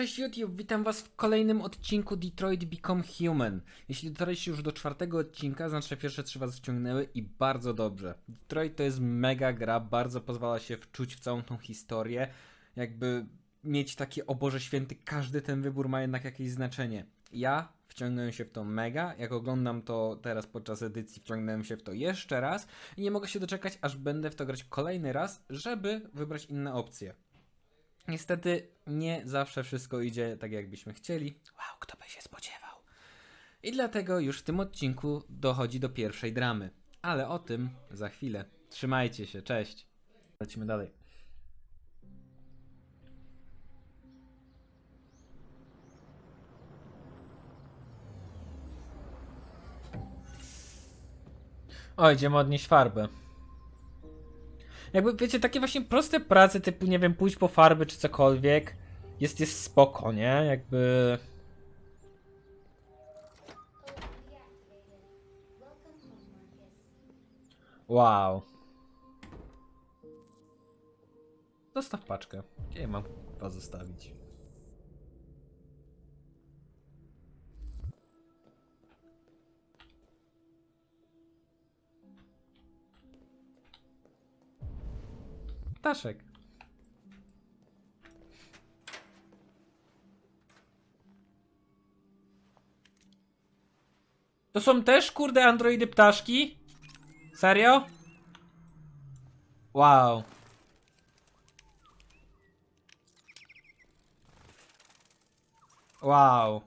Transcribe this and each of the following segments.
Cześć YouTube, witam was w kolejnym odcinku Detroit Become Human. Jeśli dotarliście już do czwartego odcinka, znaczy pierwsze trzy was wciągnęły i bardzo dobrze. Detroit to jest mega gra, bardzo pozwala się wczuć w całą tą historię. Jakby mieć takie, o Boże Święty, każdy ten wybór ma jednak jakieś znaczenie. Ja wciągnąłem się w to mega, jak oglądam to teraz podczas edycji, wciągnąłem się w to jeszcze raz i nie mogę się doczekać, aż będę w to grać kolejny raz, żeby wybrać inne opcje. Niestety nie zawsze wszystko idzie tak, jakbyśmy chcieli. Wow, kto by się spodziewał. I dlatego już w tym odcinku dochodzi do pierwszej dramy. Ale o tym za chwilę. Trzymajcie się, cześć. Lecimy dalej. O, idziemy odnieść farbę. Jakby wiecie, takie właśnie proste prace typu, nie wiem, pójść po farby czy cokolwiek, jest, jest spoko, nie? Jakby... Wow. Zostaw paczkę. Gdzie mam was zostawić? Ptaszek. To są też kurde androidy ptaszki? Serio? Wow. Wow.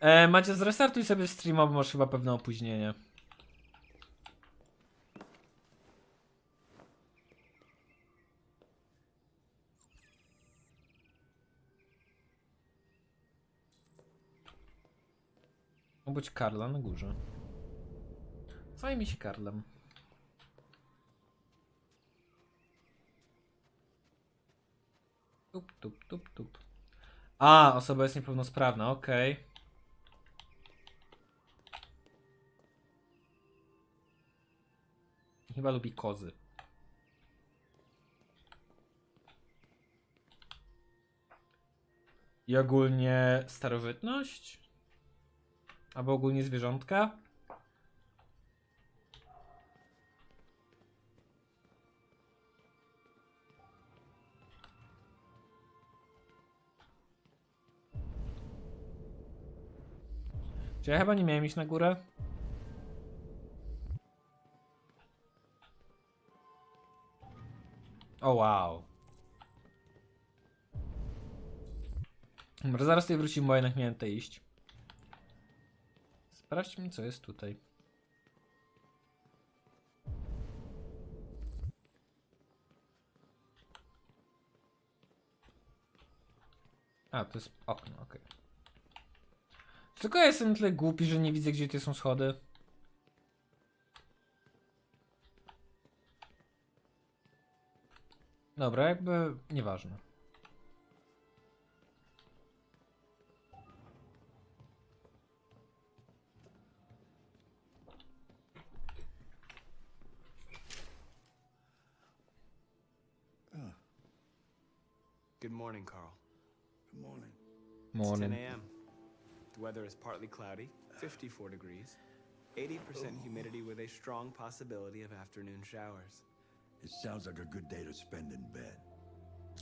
E, Macie zrestartuj sobie streama, bo masz chyba pewne opóźnienie. Być Karla na górze. Zajmij się Karlem. Tup, tup, tup, tup. A, osoba jest niepełnosprawna, okej. Chyba lubi kozy. I ogólnie starożytność? Albo ogólnie zwierzątka? Czy ja chyba nie miałem iść na górę? O wow. Dobra, zaraz tutaj wrócimy, bo jednak miałem tutaj iść. Sprawdźmy, co jest tutaj. A, to jest okno, okej. Tylko ja jestem tyle głupi, że nie widzę, gdzie tu są schody. Dobra, jakby nieważne. Good morning, Carl. Good morning. Morning. It's 10 Morning. a.m. The weather is partly cloudy, 54 degrees, 80% humidity with a strong possibility of afternoon showers. It sounds like a good day to spend in bed.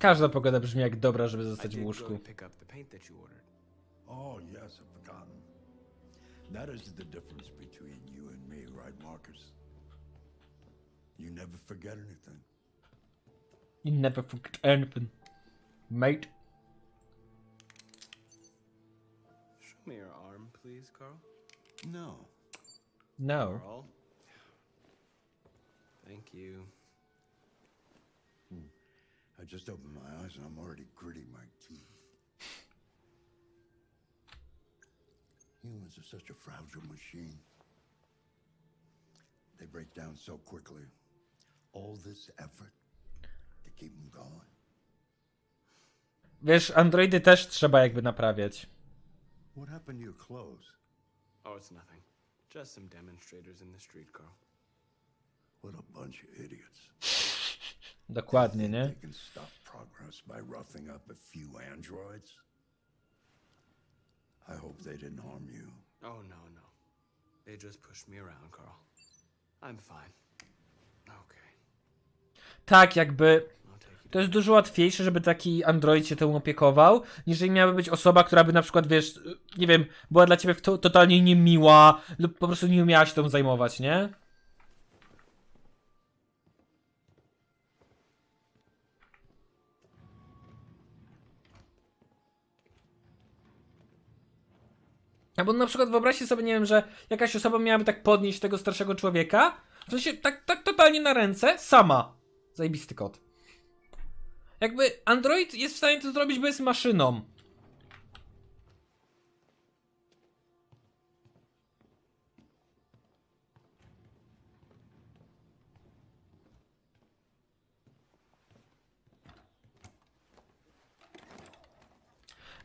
Każda pogoda brzmi jak dobra, żeby zostać did w go łóżku. to pick up the paint that you ordered. Oh, yes, I've forgotten. That is the difference between you and me, right, Marcus? You never forget anything. You never forget anything. Mate. Show me your arm, please, Carl. No. No. Carl. Thank you. Hmm. I just opened my eyes and I'm already gritting my teeth. Humans are such a fragile machine. They break down so quickly. All this effort to keep them going. Wiesz, androidy też trzeba jakby naprawiać. What happened to your clothes? Oh, it's nothing. Just some demonstrators in the street, Carl. What a bunch of idiots. Dokładnie, nie? They can stop progress by roughing up a few androids. I hope they didn't harm you. Oh, no, no. They just pushed me around, Carl. I'm fine. Okay, Tak, jakby. To jest dużo łatwiejsze, żeby taki android się tym opiekował, niż jeżeli miałaby być osoba, która by na przykład, wiesz, nie wiem, była dla ciebie to, totalnie niemiła, lub po prostu nie umiała się tym zajmować, nie? Albo na przykład wyobraźcie sobie, nie wiem, że jakaś osoba miałaby tak podnieść tego starszego człowieka, w sensie tak, tak totalnie na ręce, sama. Zajebisty kot. Jakby Android jest w stanie to zrobić, bo jest maszyną.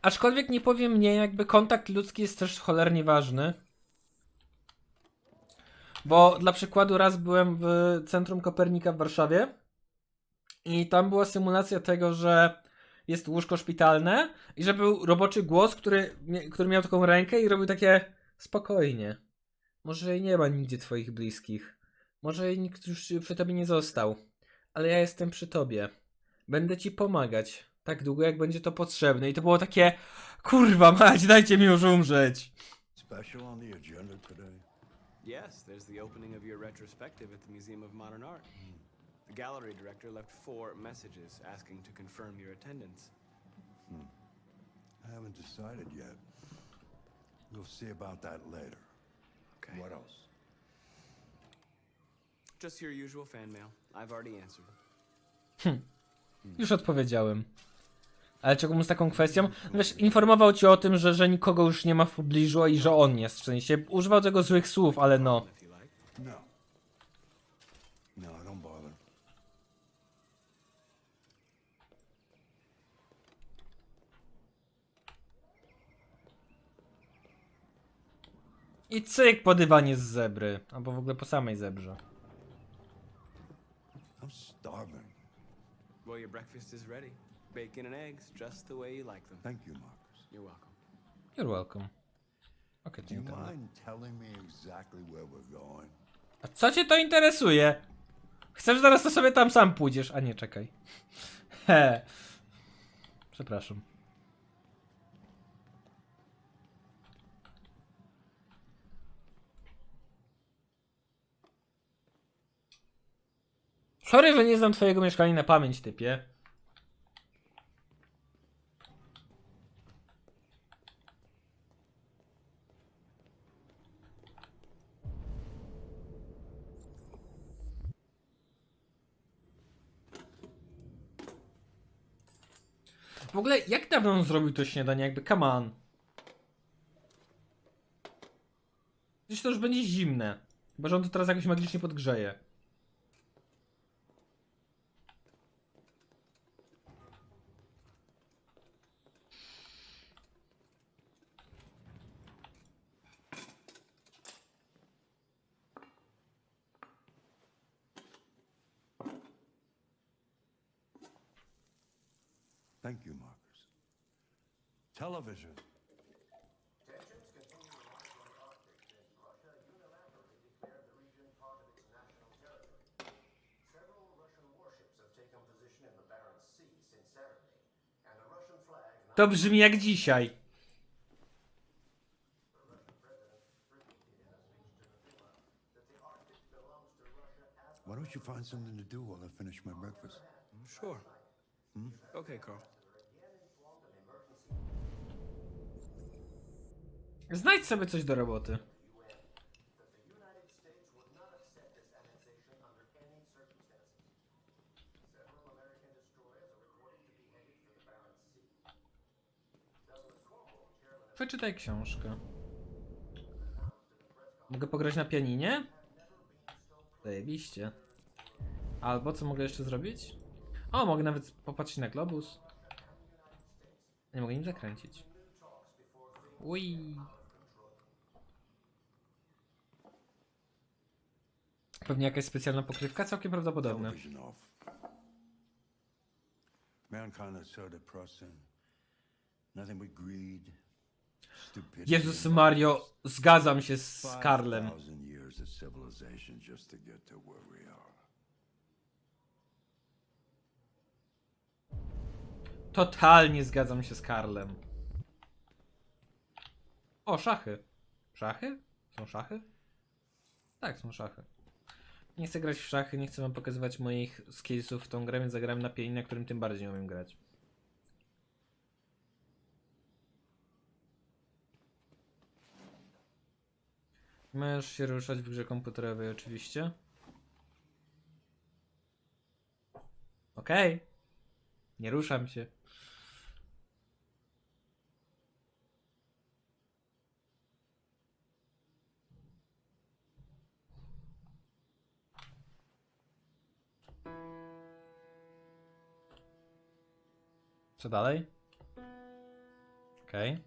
Aczkolwiek nie powiem nie, jakby kontakt ludzki jest też cholernie ważny. Bo dla przykładu raz byłem w Centrum Kopernika w Warszawie i tam była symulacja tego, że jest łóżko szpitalne i że był roboczy głos, który, który miał taką rękę i robił takie spokojnie. Może nie ma nigdzie twoich bliskich. Może nikt już przy tobie nie został. Ale ja jestem przy tobie. Będę ci pomagać. Tak długo, jak będzie to potrzebne. I to było takie kurwa mać, dajcie mi już umrzeć. Special on the agenda today? Yes, there's the opening of your retrospective at the Museum of Modern Art. The gallery director left four messages asking to confirm your attendance. I haven't decided yet. We'll see about that later. Okay. What else? Just your usual fan mail. I've already answered. Już odpowiedziałem. Ale czego mu z taką kwestią? No Wiesz, informował cię o tym, że, że nikogo już nie ma w pobliżu i że on jest. W sensie używał tego złych słów, ale. No. No, don't bother. I cyk po dywanie z zebry. Albo w ogóle po samej zebrze. I'm starving. Well, your breakfast is ready. Bacon and eggs, just the way you like them. Thank you, Marcus. You're welcome. You're welcome. Okej, Do you dziękuję. mind telling me exactly where we're going? A co cię to interesuje? Chcesz zaraz to sobie tam sam pójdziesz, a nie czekaj. He. Przepraszam. Sorry, że nie znam twojego mieszkania na pamięć, typie. W ogóle, jak dawno on zrobił to śniadanie? Jakby, come on. Przecież to już będzie zimne. Chyba, że on to teraz jakoś magicznie podgrzeje. Thank you, Marcus. Television. To brzmi jak dzisiaj. Why don't you find something to do while I finish my breakfast? Sure. Hmm? Okay, Carl. Znajdź sobie coś do roboty. Przeczytaj książkę. Mogę pograć na pianinie? Zajebiście. Albo co mogę jeszcze zrobić? O, mogę nawet popatrzeć na globus. Nie mogę nim zakręcić. Ui. Pewnie jakaś specjalna pokrywka, całkiem prawdopodobne. Television off. Mankind is so depressing. Nothing but greed, stupidity. Jezus and Mario, zgadzam się z Karlem. 5,000 years of civilization just to get to where we are. Totalnie zgadzam się z Karlem. O, szachy. Szachy? Są szachy? Tak, są szachy. Nie chcę grać w szachy, nie chcę wam pokazywać moich skillsów w tą grę, więc zagrałem na pianinie, na którym tym bardziej umiem grać. Możesz się ruszać w grze komputerowej oczywiście. Okej. Nie ruszam się. Co dalej? Okej.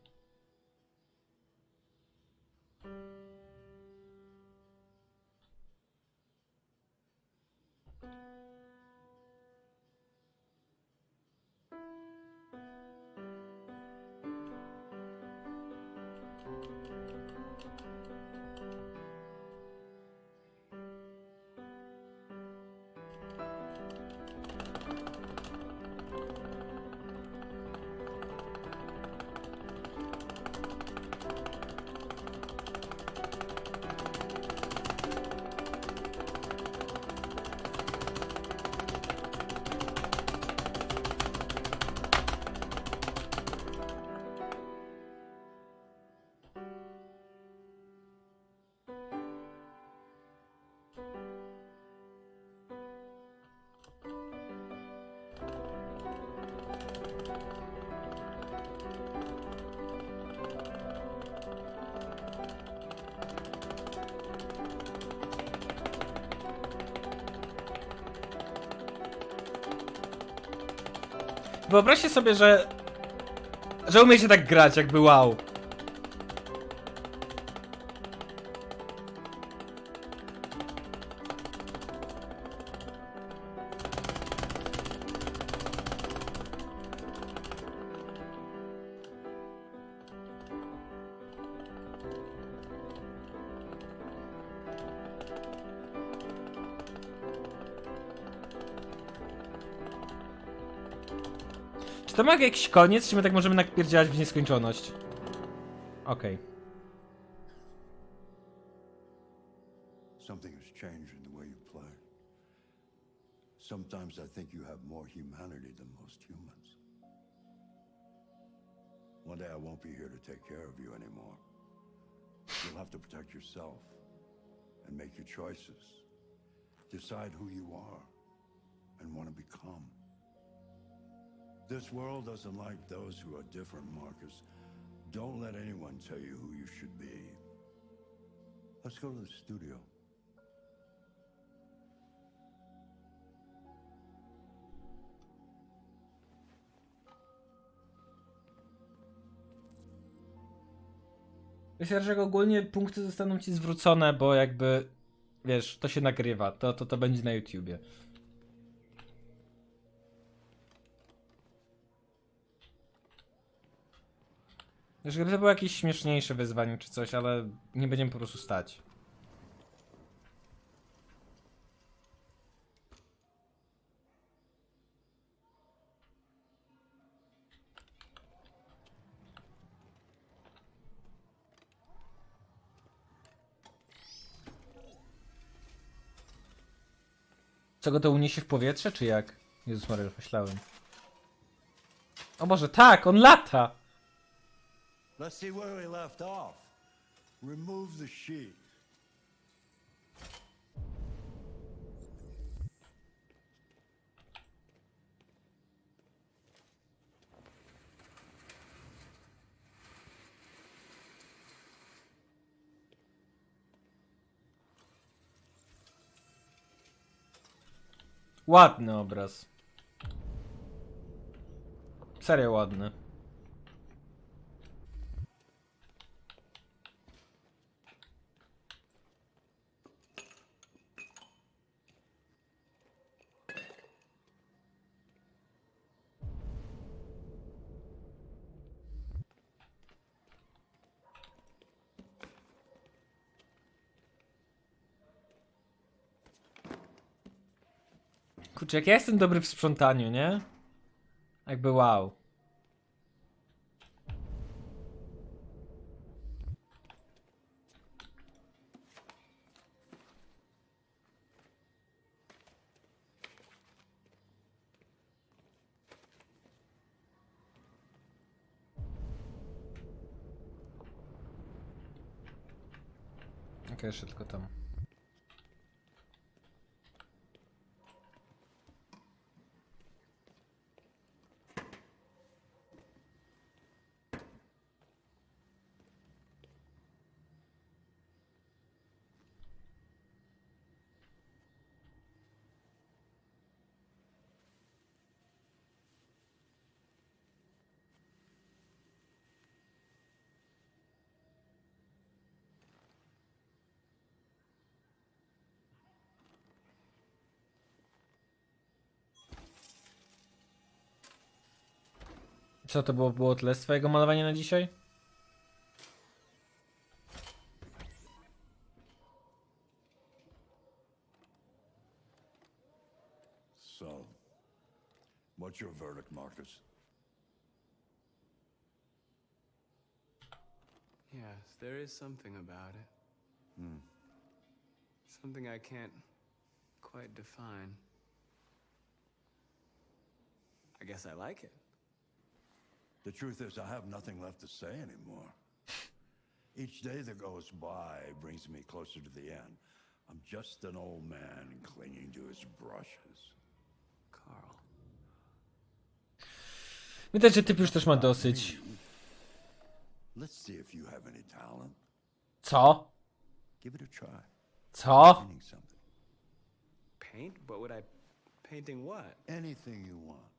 Wyobraźcie sobie, że. że umiecie tak grać, jakby wow. Czy to ma jakiś koniec, czy my tak możemy napierdzielać w nieskończoność? Okej. Play. Sometimes I think you have more humanity than most humans. One day I won't be here to take care of you anymore. You'll have to protect yourself and make your choices. Decide who you are and want to become. This world doesn't like those who are different, Marcus. Don't let anyone tell you who you should be. Let's go to the studio. Myślę, że ogólnie punkty zostaną ci zwrócone, bo jakby. Wiesz, to się nagrywa, to, to, to będzie na YouTubie. Wiesz, gdyby to było jakieś śmieszniejsze wyzwanie czy coś, ale nie będziemy po prostu stać. Co go to uniesie w powietrze, czy jak? Jezus Maria, myślałem. O Boże, tak, on lata! Let's see where we left off. Remove the sheet. Ładny obraz. Serio ładny. Kurczę, jak ja jestem dobry w sprzątaniu, nie? Jakby wow. Okej, jeszcze tylko tam. Co to było, było tyle z twojego malowania na dzisiaj? So, what's your verdict, Marcus? Yes, there is something about it. Hmm. Something I can't quite define. I guess I like it. The truth is, I have nothing left to say anymore. Each day that goes by brings me closer to the end. I'm just an old man clinging to his brushes. Carl. Widać, że typ już też ma dosyć. Let's see if you have any talent. Co? Give it a try. Co? Paint? What would I. Painting what? Anything you want.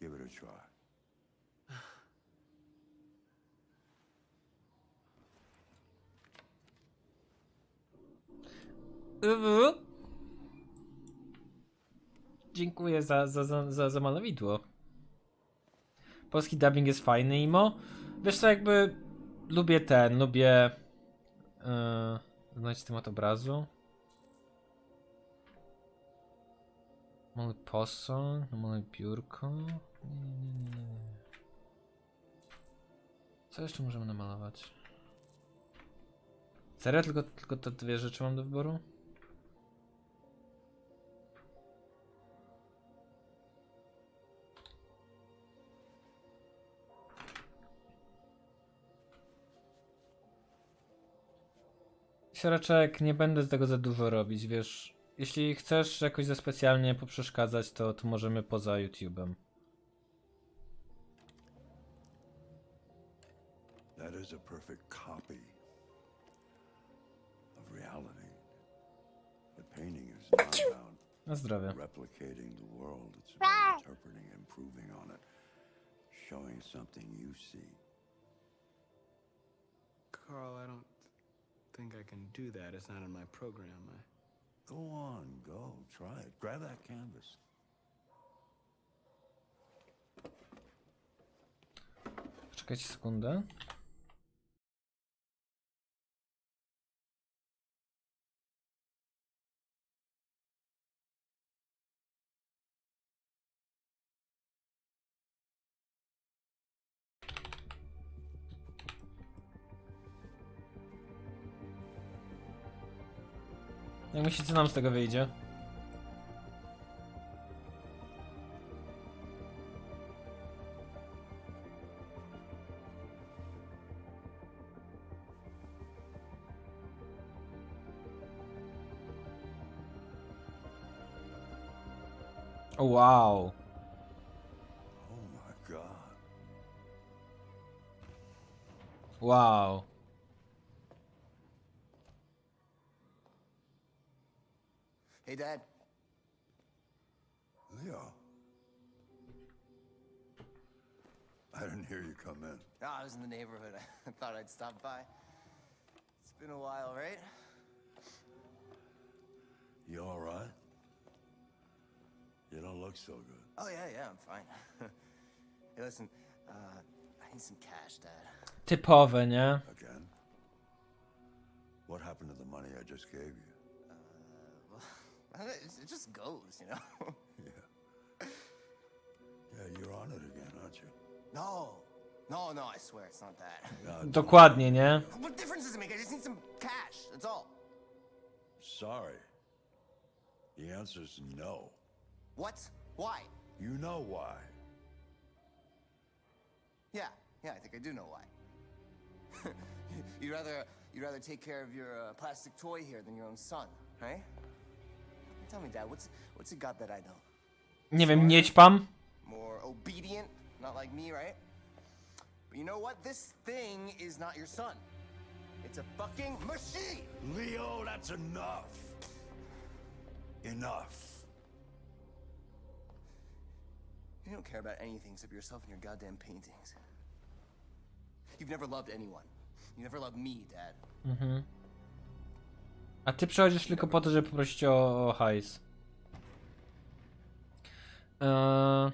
Give it a try. Dziękuję za, za, za, za, za malowidło. Polski dubbing jest fajny, Imo. Wiesz co, jakby lubię ten, lubię yy, znać temat obrazu. Maluj posąg, biurko. Nie, nie, nie, nie, nie. Co jeszcze możemy namalować? Serio? Tylko, tylko te dwie rzeczy mam do wyboru? Siereczek, nie będę z tego za dużo robić, wiesz. Jeśli chcesz jakoś za specjalnie poprzeszkadzać, to, to możemy poza YouTube'em. That is a perfect copy of reality. The painting is not about Na zdrowie. replicating the world. It's about interpreting, improving on it, showing something you see. Carl, I don't think I can do that. It's not in my program. I... Go on, go, try it. Grab that canvas. Czekajcie sekundę. Jak myślicie, co nam z tego wyjdzie? O wow. Oh my god. Wow. Hey, Dad. Leo. I didn't hear you come in. No, I was in the neighborhood. I thought I'd stop by. It's been a while, right? You all right? You don't look so good. Oh, yeah, yeah, I'm fine. hey, listen, uh, I need some cash, Dad. Typowe, nie? Again? What happened to the money I just gave you? Well, It it just goes, you know? Yeah, Yeah, you're on it again, aren't you? no. No, no, I swear it's not that. God, Dokładnie, nie? What difference does it make? I just need some cash. That's all. sorry. The answer's no. What? Why? You know why. Yeah, yeah, I think I do know why. you'd rather you'd rather take care of your uh, plastic toy here than your own son, right? Tell me, Dad, what's what's it got that I don't? Nie wiem, nie ćpam. More obedient, not like me, right? But you know what? This thing is not your son. It's a fucking machine. Leo, that's enough. Enough. You don't care about anything except yourself and your goddamn paintings. You've never loved anyone. You never loved me, Dad. A ty przychodzisz tylko po to, żeby poprosić o, hajs. Eee...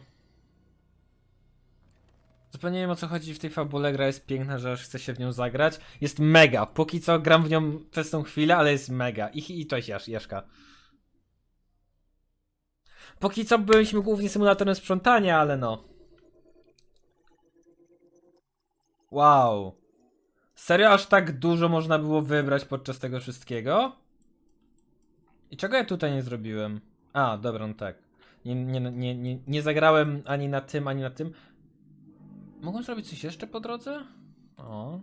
Zupełnie nie wiem o co chodzi w tej fabule. Gra jest piękna, że aż chce się w nią zagrać. Jest mega. Póki co gram w nią przez tą chwilę, ale jest mega. I, i cześć Jasz, Jaszka. Póki co byliśmy głównie symulatorem sprzątania, ale no. Wow. Serio aż tak dużo można było wybrać podczas tego wszystkiego? I czego ja tutaj nie zrobiłem? A, dobra, no tak. Nie, nie, nie, nie, nie zagrałem ani na tym, ani na tym. Mogłem zrobić coś jeszcze po drodze? O.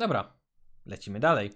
Dobra, lecimy dalej.